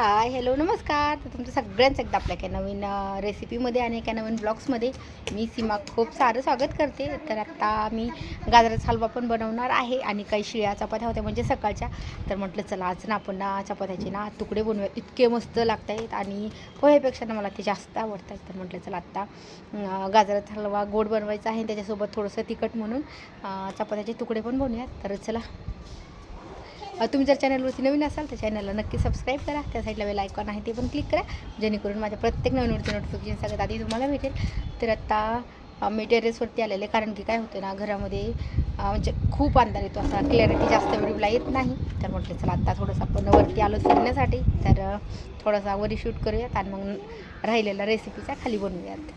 Hi hello नमस्कार. तर तुमचं सगळ्यांचं एकदा आपल्या एका नवीन रेसिपीमध्ये आणि एका नवीन ब्लॉग्समध्ये मी सीमा खूप सारं स्वागत करते. तर आत्ता मी गाजराचा हलवा पण बनवणार आहे आणि काही शिळ्या चपात्या होत्या म्हणजे सकाळच्या. तर म्हटलं चला आज ना आपण ना चपात्याचे ना तुकडे बनवूया. इतके मस्त लागत आहेत आणि पोह्यापेक्षा ना मला ते जास्त आवडत आहेत तर म्हटलं चला आत्ता गाजराचा हलवा गोड बनवायचा आहे त्याच्यासोबत थोडंसं तिखट म्हणून चपात्याचे तुकडे पण बनवूयात. तर चला तुम्ही जर चॅनलवरती नवीन असाल तर चॅनलला नक्की सबस्क्राईब करा. त्या साईडला वेल आयकॉन आहे ते पण क्लिक करा. जेणेकरून माझ्या प्रत्येक नवीनवरती नोटिफिकेशन सगळ्यात आधी तुम्हाला भेटेल. तर आत्ता मी टेरेसवरती आलेले कारण की काय होतं ना घरामध्ये म्हणजे खूप अंधार येतो. असा क्लॅरिटी जास्त व्हिडिओला येत नाही. तर म्हटलं चला आत्ता थोडंसं आपण वरती आलो फिरण्यासाठी. तर थोडासा वरी शूट करूयात आणि मग राहिलेला रेसिपीचा खाली बनवूयात.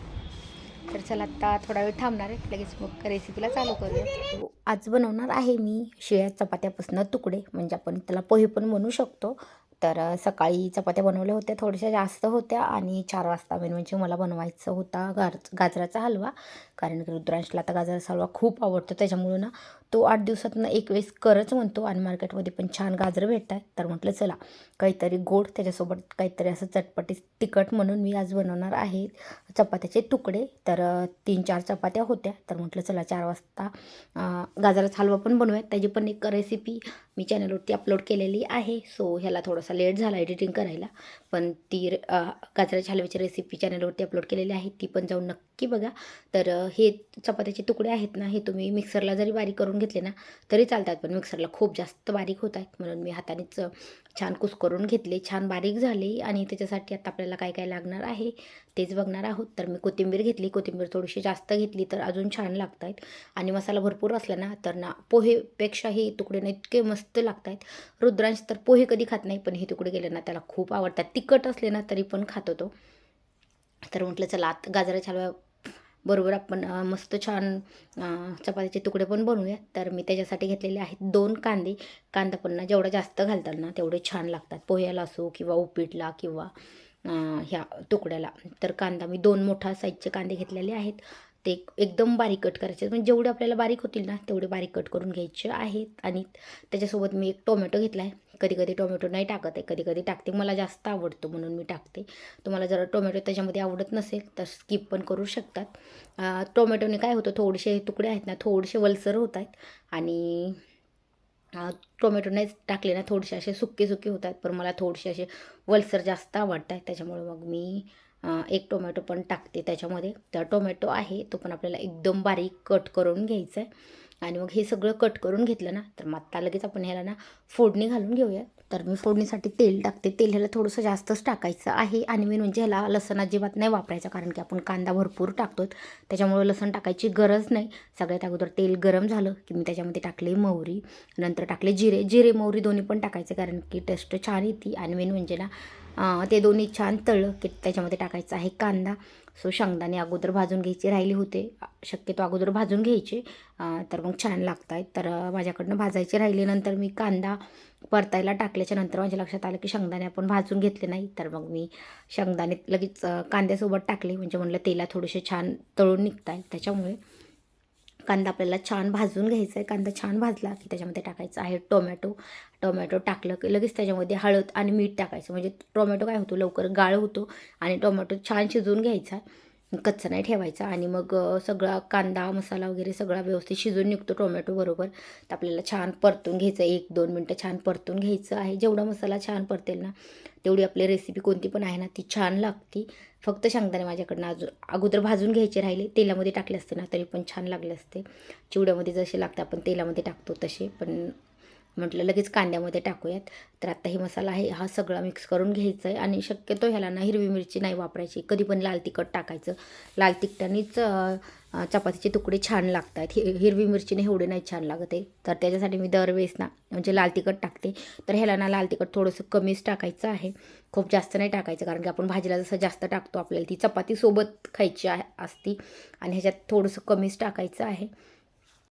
तर चला आत्ता थोडा वेळ थांबणार आहे. लगेच मग रेसिपीला चालू करूया. हो, आज बनवणार आहे मी शिळ्या चपात्यापासून तुकडे. म्हणजे आपण त्याला पोहे पण बनवू शकतो. तर सकाळी चपात्या बनवल्या होत्या थोड्याशा जास्त होत्या आणि चार वाजता मेन म्हणजे मला बनवायचं होता गार गाजराचा हलवा. कारण की रुद्रांशला आता गाजराचा हलवा खूप आवडतो त्याच्यामुळं ना तो आठ दिवसातनं एक वेळेस करच म्हणतो आणि मार्केटमध्ये पण छान गाजरं भेटतात. तर म्हटलं चला काहीतरी गोड त्याच्यासोबत काहीतरी असं चटपटी तिखट म्हणून मी आज बनवणार आहे चपात्याचे तुकडे. तर तीन चार चपात्या होत्या. तर म्हटलं चला चार वाजता गाजराचा हलवा पण बनवूयात. त्याची पण एक रेसिपी मी चॅनलवरती अपलोड केलेली आहे. सो ह्याला थोडासा लेट झाला एडिटिंग करायला. पण ती गाजराच्या हलव्याची रेसिपी चॅनलवरती अपलोड केलेली आहे. ती पण जाऊन नक्की बघा. तर हे चपात्याचे तुकडे आहेत ना हे तुम्ही मिक्सरला जरी बारीक करून घेतले ना तरी चालतात. पण मिक्सरला खूप जास्त बारीक होत आहेत. म्हणून मी हातानेच छान छान कुस्करून घेतले. छान बारीक झाले. आणि त्याच्यासाठी आता आपल्याला काय काय लागणार आहे तेच बघणार आहोत. तर मी कोथिंबीर घेतली. कोथिंबीर थोडीशी जास्त घेतली तर अजून छान लागत आहेत. आणि मसाला भरपूर असला ना तर ना पोहेपेक्षाही तुकडे ना इतके मस्त लागत आहेत. रुद्रांश तर पोहे कधी खात नाही पण हे तुकडे गेले ना त्याला खूप आवडतात. तिखट असले ना तरी पण खातो तो. तर म्हटलं चला आत गाजराच्या हलव्या बरोबर आपण मस्त छान चपातीचे तुकडे पण बनवूया. तर मी त्याच्यासाठी घेतलेले आहेत दोन कांदे. कांदा पण ना जेवढा जास्त घालतात ना तेवढे छान लागतात. पोह्याला असो किंवा उपीटला किंवा ह्या तुकड्याला. तर कांदा मी दोन मोठा साईजचे कांदे घेतलेले आहेत. ते एकदम बारीक कट करायचे. म्हणजे जेवढे आपल्याला बारीक होतील ना तेवढे बारीक कट करून घ्यायचे आहेत. आणि त्याच्यासोबत मी एक टोमॅटो घेतला आहे कधी कधी टोमॅटो नाही टाकत आहे कधी कधी टाकते. मला जास्त आवडतो म्हणून मी टाकते. तुम्हाला जर टोमॅटो त्याच्यामध्ये आवडत नसेल तर स्किप पण करू शकतात. टोमॅटोने काय होतं थोडेसे तुकडे आहेत ना थोडेसे वलसर होत आहेत आणि टोमॅटो नाही टाकले ना थोडेसे असे सुके सुके होत आहेत. पण मला थोडेसे असे वलसर जास्त आवडत आहेत. त्याच्यामुळे मग मी एक टोमॅटो पण टाकते त्याच्यामध्ये. तर टोमॅटो आहे तो पण आपल्याला एकदम बारीक कट करून घ्यायचा आहे. आणि मग हे सगळं कट करून घेतलं ना तर मग आत्ता लगेच आपण ह्याला ना फोडणी घालून घेऊया. तर मी फोडणीसाठी तेल टाकते. तेल ह्याला थोडंसं जास्तच टाकायचं आहे आणि मी म्हणजे ह्याला लसण अजिबात नाही वापरायचा कारण की आपण कांदा भरपूर टाकतो त्याच्यामुळे लसण टाकायची गरज नाही. सगळ्यात अगोदर तेल गरम झालं की मी त्याच्यामध्ये टाकले मोहरी नंतर टाकले जिरे. जिरे मोहरी दोन्ही पण टाकायचे कारण की टेस्ट छान येते आणि मेन म्हणजे ना ते दोन्ही छान तळलं की त्याच्यामध्ये टाकायचं आहे कांदा. सो शेंगदाणे अगोदर भाजून घ्यायचे राहिले होते. शक्यतो अगोदर भाजून घ्यायचे. तर मग छान लागत आहेत तर माझ्याकडनं भाजायचे राहिले. नंतर मी कांदा परतायला टाकल्याच्या नंतर माझ्या लक्षात आलं की शेंगदाणे आपण भाजून घेतले नाही. तर मग मी शेंगदाणे लगेच कांद्यासोबत टाकले. म्हणजे म्हणलं तेला थोडेसे छान तळून निघत आहेत त्याच्यामुळे कांदा आपल्याला छान भाजून घ्यायचा आहे कांदा छान भाजला की त्याच्यामध्ये टाकायचं आहे टोमॅटो. टोमॅटो टाकलं की लगेच त्याच्यामध्ये हळद आणि मीठ टाकायचं. म्हणजे टोमॅटो काय होतो? लवकर गाळ होतो आणि टोमॅटो छान शिजवून घ्यायचा. कच्चा नाही ठेवायचा आणि मग सगळा कांदा मसाला वगैरे सगळा व्यवस्थित शिजून निघतो टोमॅटो बरोबर. तर आपल्याला छान परतून घ्यायचं एक दोन मिनटं छान परतून घ्यायचं आहे. जेवढा मसाला छान परतेल ना तेवढी आपली रेसिपी कोणती पण आहे ना ती छान लागते. फक्त शेंगदाणे माझ्याकडनं अजून अगोदर भाजून घ्यायचे राहिले तेलामध्ये टाकले असते ना तरी पण छान लागले असते. चिवड्यामध्ये जसे लागते आपण तेलामध्ये टाकतो तसे. पण म्हटलं लगेच कांद्यामध्ये टाकूयात. तर आत्ता हे मसाला आहे हा सगळा मिक्स करून घ्यायचा आहे आणि शक्यतो ह्याला ना हिरवी मिरची नाही वापरायची. कधी पण लाल तिखट टाकायचं. लाल तिखटानेच चपातीचे तुकडे छान लागतात. हि हिरवी मिरचीने एवढे नाही छान लागत आहे तर त्याच्यासाठी मी दरवेळेस ना म्हणजे लाल तिखट टाकते. तर ह्याला ना लाल तिखट थोडंसं कमीच टाकायचं आहे. खूप जास्त नाही टाकायचं कारण की आपण भाजीला जसं जास्त टाकतो आपल्याला ती चपातीसोबत खायची आहे असती. आणि ह्याच्यात थोडंसं कमीच टाकायचं आहे.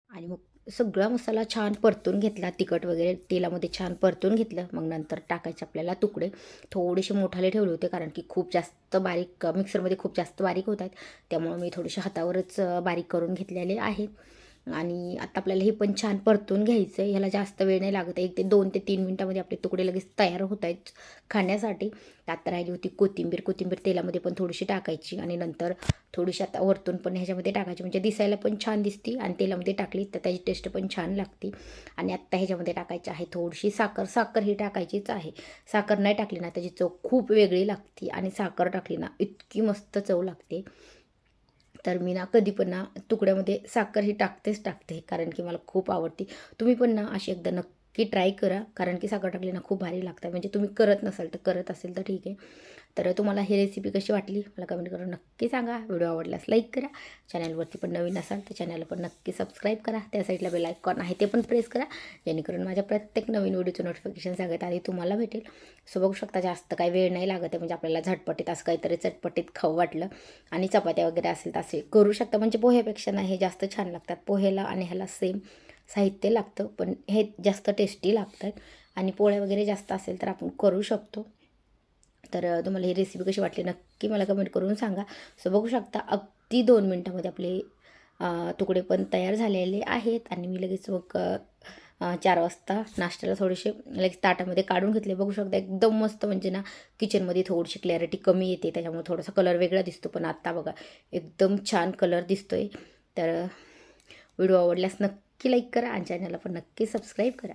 आणि मग सगळा मसाला छान परतून घेतला तिखट वगैरे तेलामध्ये छान परतून घेतलं. मग नंतर टाकायचे आपल्याला तुकडे. थोडेसे मोठाले ठेवले होते कारण की खूप जास्त बारीक मिक्सरमध्ये खूप जास्त बारीक होत आहेत. त्यामुळे मी थोडेसे हातावरच बारीक करून घेतलेले आहेत आणि आता आपल्याला हे पण छान परतून घ्यायचं आहे ह्याला जास्त वेळ नाही लागत. एक ते दोन ते तीन मिनटामध्ये आपले तुकडे लगेच तयार होत आहेत खाण्यासाठी. त्यात राहिली होती कोथिंबीर. कोथिंबीर तेलामध्ये पण थोडीशी टाकायची आणि नंतर थोडीशी आता वरतून पण ह्याच्यामध्ये टाकायची. म्हणजे दिसायला पण छान दिसते आणि तेलामध्ये टाकली तर त्याची टेस्ट पण छान लागते. आणि आत्ता ह्याच्यामध्ये टाकायची आहे थोडीशी साखर. साखर ही टाकायचीच आहे. साखर नाही टाकली ना त्याची चव खूप वेगळी लागते आणि साखर टाकली ना इतकी मस्त चव लागते. तर मी ना कधी पण ना तुकड्यामध्ये साखर ही टाकतेच टाकते कारण की मला खूप आवडते. तुम्ही पण ना अशी एकदा नक्की ट्राय करा कारण की साखर टाकली ना खूप भारी लागतं म्हणजे तुम्ही करत नसाल तर करत असेल तर ठीक आहे. तर तुम्हाला ही रेसिपी कशी वाटली मला कमेंट करून नक्की सांगा. व्हिडिओ आवडल्यास लाईक करा. चॅनलवरती पण नवीन असाल तर चॅनलला पण नक्की सबस्क्राईब करा. त्या साईडला बेल आयकॉन आहे ते पण प्रेस करा. जेणेकरून माझ्या प्रत्येक नवीन व्हिडिओचं नोटिफिकेशन सांगत आधी तुम्हाला भेटेल. सो बघू शकता जास्त काही वेळ नाही लागत आहे. म्हणजे आपल्याला झटपटीत असं काहीतरी चटपटीत खाऊ वाटलं. आणि चपात्या वगैरे असेल तर असे करू शकता. म्हणजे पोह्यापेक्षा नाही हे जास्त छान लागतात. पोह्याला आणि ह्याला सेम साहित्य लागतं. पण हे जास्त टेस्टी लागतात. आणि पोळ्या वगैरे जास्त असेल तर आपण करू शकतो. तर तुम्हाला ही रेसिपी कशी वाटली नक्की मला कमेंट करून सांगा. सो बघू शकता अगदी दोन मिनटामध्ये आपले तुकडे पण तयार झालेले आहेत. आणि मी लगेच मग चार वाजता नाश्त्याला थोडेसे लगेच ताटामध्ये काढून घेतले. बघू शकता एकदम मस्त म्हणजे ना किचनमध्ये थोडीशी क्लॅरिटी कमी येते. त्याच्यामुळे थोडासा कलर वेगळा दिसतो. पण आत्ता बघा एकदम छान कलर दिसतोय. तर व्हिडिओ आवडल्यास नक्की लाईक करा आणि चॅनलला पण नक्की सबस्क्राईब करा.